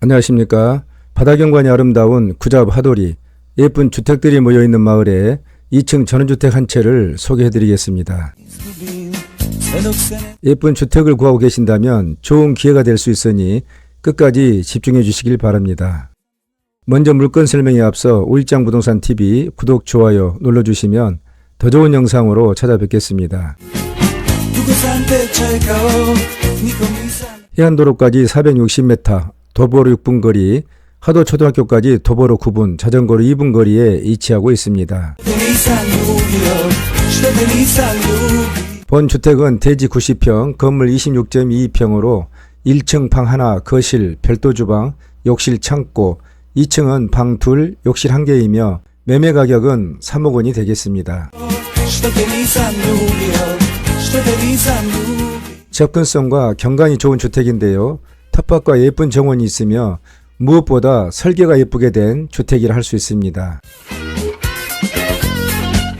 안녕하십니까. 바다경관이 아름다운 구잡 하돌이 예쁜 주택들이 모여있는 마을에 2층 전원주택 한 채를 소개해드리겠습니다. 예쁜 주택을 구하고 계신다면 좋은 기회가 될 수 있으니 끝까지 집중해 주시길 바랍니다. 먼저 물건 설명에 앞서 오일장 부동산 TV 구독, 좋아요 눌러주시면 더 좋은 영상으로 찾아뵙겠습니다. 해안도로까지 460m, 도보로 6분 거리, 하도 초등학교까지 도보로 9분, 자전거로 2분 거리에 위치하고 있습니다. 본 주택은 대지 90평, 건물 26.22평으로 1층 방 하나, 거실, 별도 주방, 욕실 창고, 2층은 방 둘, 욕실 한 개이며 매매 가격은 3억 원이 되겠습니다. 접근성과 경관이 좋은 주택인데요. 텃밭과 예쁜 정원이 있으며 무엇보다 설계가 예쁘게 된 주택이라 할 수 있습니다.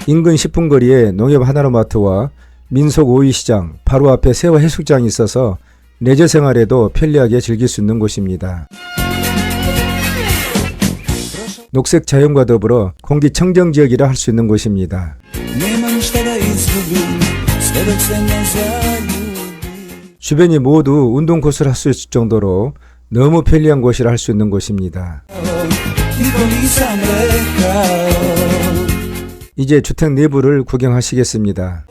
인근 10분 거리에 농협 하나로마트와 민속 오이시장 바로 앞에 세화 해수장이 있어서 레저 생활에도 편리하게 즐길 수 있는 곳입니다. 녹색 자연과 더불어 공기 청정 지역이라 할 수 있는 곳입니다. 주변이 모두 운동 코스를 할 수 있을 정도로 너무 편리한 곳이라 할 수 있는 곳입니다. 이제 주택 내부를 구경하시겠습니다.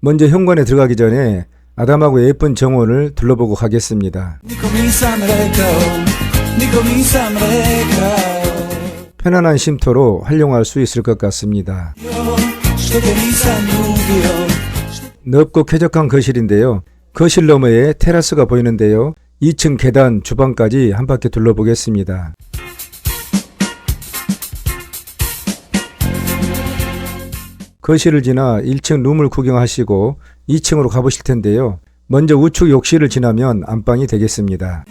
먼저 현관에 들어가기 전에 아담하고 예쁜 정원을 둘러보고 가겠습니다. 편안한 쉼터로 활용할 수 있을 것 같습니다. 넓고 쾌적한 거실인데요. 거실 너머에 테라스가 보이는데요. 2층 계단, 주방까지 한 바퀴 둘러보겠습니다. 거실을 지나 1층 룸을 구경하시고 2층으로 가보실 텐데요. 먼저 우측 욕실을 지나면 안방이 되겠습니다.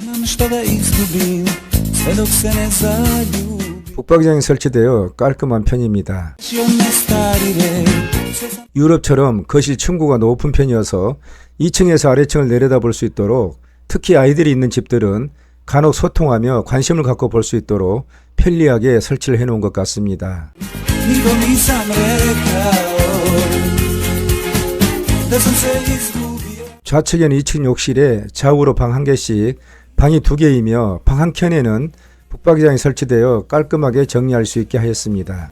북박이장이 설치되어 깔끔한 편입니다. 유럽처럼 거실 층고가 높은 편이어서 2층에서 아래층을 내려다볼 수 있도록 특히 아이들이 있는 집들은 간혹 소통하며 관심을 갖고 볼 수 있도록 편리하게 설치를 해 놓은 것 같습니다. 좌측에는 2층 욕실에 좌우로 방 한 개씩 방이 두 개이며 방 한 켠에는 북박이장이 설치되어 깔끔하게 정리할 수 있게 하였습니다.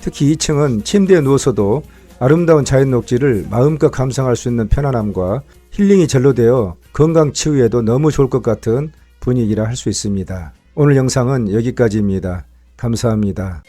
특히 2층은 침대에 누워서도 아름다운 자연 녹지를 마음껏 감상할 수 있는 편안함과 힐링이 절로 되어 건강 치유에도 너무 좋을 것 같은 분위기라 할 수 있습니다. 오늘 영상은 여기까지입니다. 감사합니다.